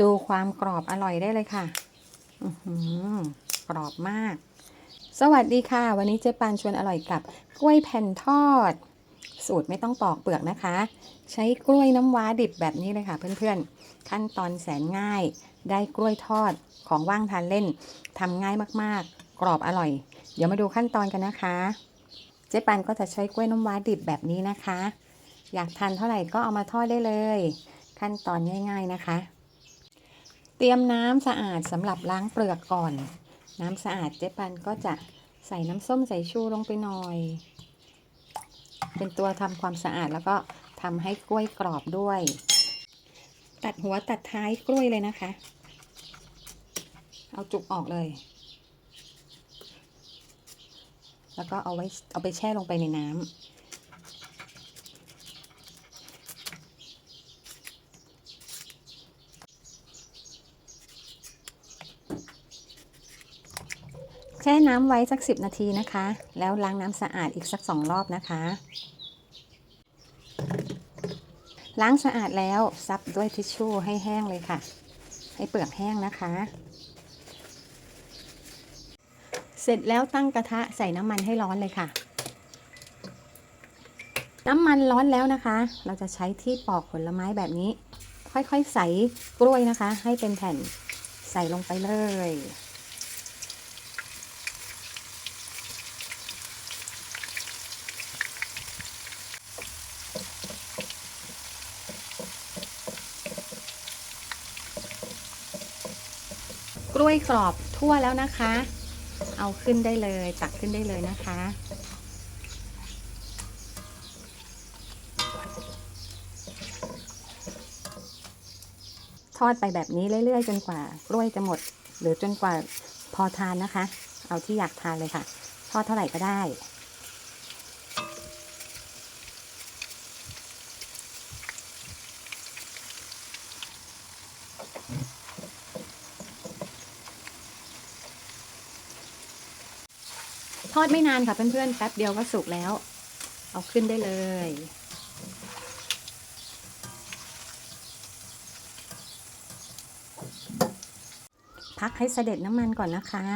ดูความกรอบอร่อยได้เลยค่ะหือกรอบมาก สวัสดีค่ะ วันนี้เจ๊ปานชวนอร่อยกับกล้วยแผ่นทอด สูตรไม่ต้องปอกเปลือกนะคะ ใช้กล้วยน้ำว้าดิบแบบนี้เลยค่ะ เพื่อนๆ ขั้นตอนแสนง่าย ได้กล้วยทอดของว่างทานเล่นทำง่ายมากๆ กรอบอร่อย เดี๋ยวมาดูขั้นตอนกันนะคะ เจ๊ปันก็จะใช้กล้วยน้ำว้าดิบแบบนี้นะคะ อยากทานเท่าไหร่ก็เอามาทอดได้เลย ขั้นตอนง่าย ๆนะคะ รียมน้ำสะอาดสำหรับล้างเปลือกก่อน น้ำสะอาดเจ๊ปันก็จะใส่น้ำส้มสายชูลงไปหน่อย เป็นตัวทำความสะอาดแล้วก็ทำให้กล้วยกรอบด้วย ตัดหัวตัดท้ายกล้วยเลยนะคะ เอาจุกออกเลย แล้วก็เอาไว้เอาไปแช่ลงไปในน้ำ แช่น้ำไว้สัก 10 นาทีนะคะ แล้วล้างน้ำสะอาดอีกสัก2รอบนะคะ ล้างสะอาดแล้วซับด้วยทิชชู่ให้แห้งเลยค่ะ ให้เปลือกแห้งนะคะ เสร็จแล้วตั้งกระทะใส่น้ำมันให้ร้อนเลยค่ะ น้ำมันร้อนแล้วนะคะ เราจะใช้ที่ปอกผลไม้แบบนี้ ค่อยๆ ใส่กล้วยนะคะ ให้เป็นแผ่นใส่ลงไปเลย กล้วยกรอบทั่วแล้วนะคะ เอาขึ้นได้เลยตักขึ้นได้เลยนะคะ ทอดไปแบบนี้เรื่อยๆ จนกว่ากล้วยจะหมด หรือจนกว่าพอทานนะคะ เอาที่อยากทานเลยค่ะ ทอดเท่าไหร่ก็ได้ ทอดไม่นานค่ะเพื่อนๆแป๊บเดียวก็สุกแล้ว เอาขึ้นได้เลย พักให้เสด็จน้ำมันก่อนนะคะ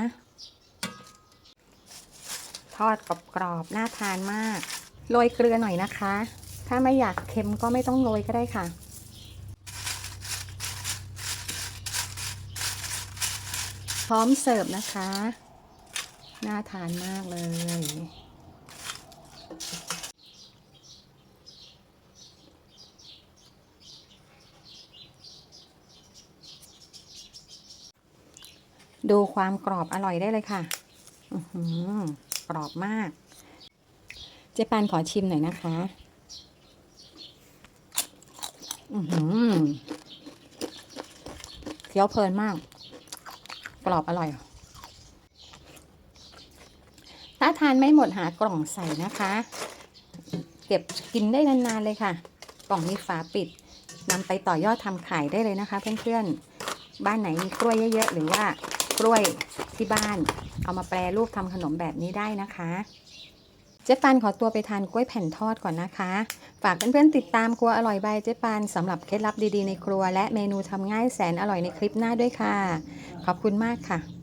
ทอดกรอบๆน่าทานมาก โรยเกลือหน่อยนะคะ ถ้าไม่อยากเค็มก็ไม่ต้องโรยก็ได้ค่ะพร้อมเสิร์ฟนะคะ น่าทานมากเลย ดูความกรอบอร่อยได้เลยค่ะอือหือกรอบมาก เจ๊ปานขอชิมหน่อยนะคะหือเคี้ยวเพลินมาก กรอบอร่อย ถ้าทานไม่หมดหากล่องใส่นะคะ เก็บกินได้นานๆเลยค่ะ กล่องมีฝาปิดนำไปต่อยอดทำขายได้เลยนะคะ เพื่อนๆ บ้านไหนมีกล้วยเยอะๆ หรือว่ากล้วยที่บ้าน เอามาแปรรูปทำขนมแบบนี้ได้นะคะเจ๊ปานขอตัวไปทานกล้วยแผ่นทอดก่อนนะคะ ฝากเพื่อนๆติดตามครัวอร่อยบายเจ๊ปานสำหรับเคล็ดลับดีๆในครัว และเมนูทำง่ายแสนอร่อยในคลิปหน้าด้วยค่ะ ขอบคุณมากค่ะ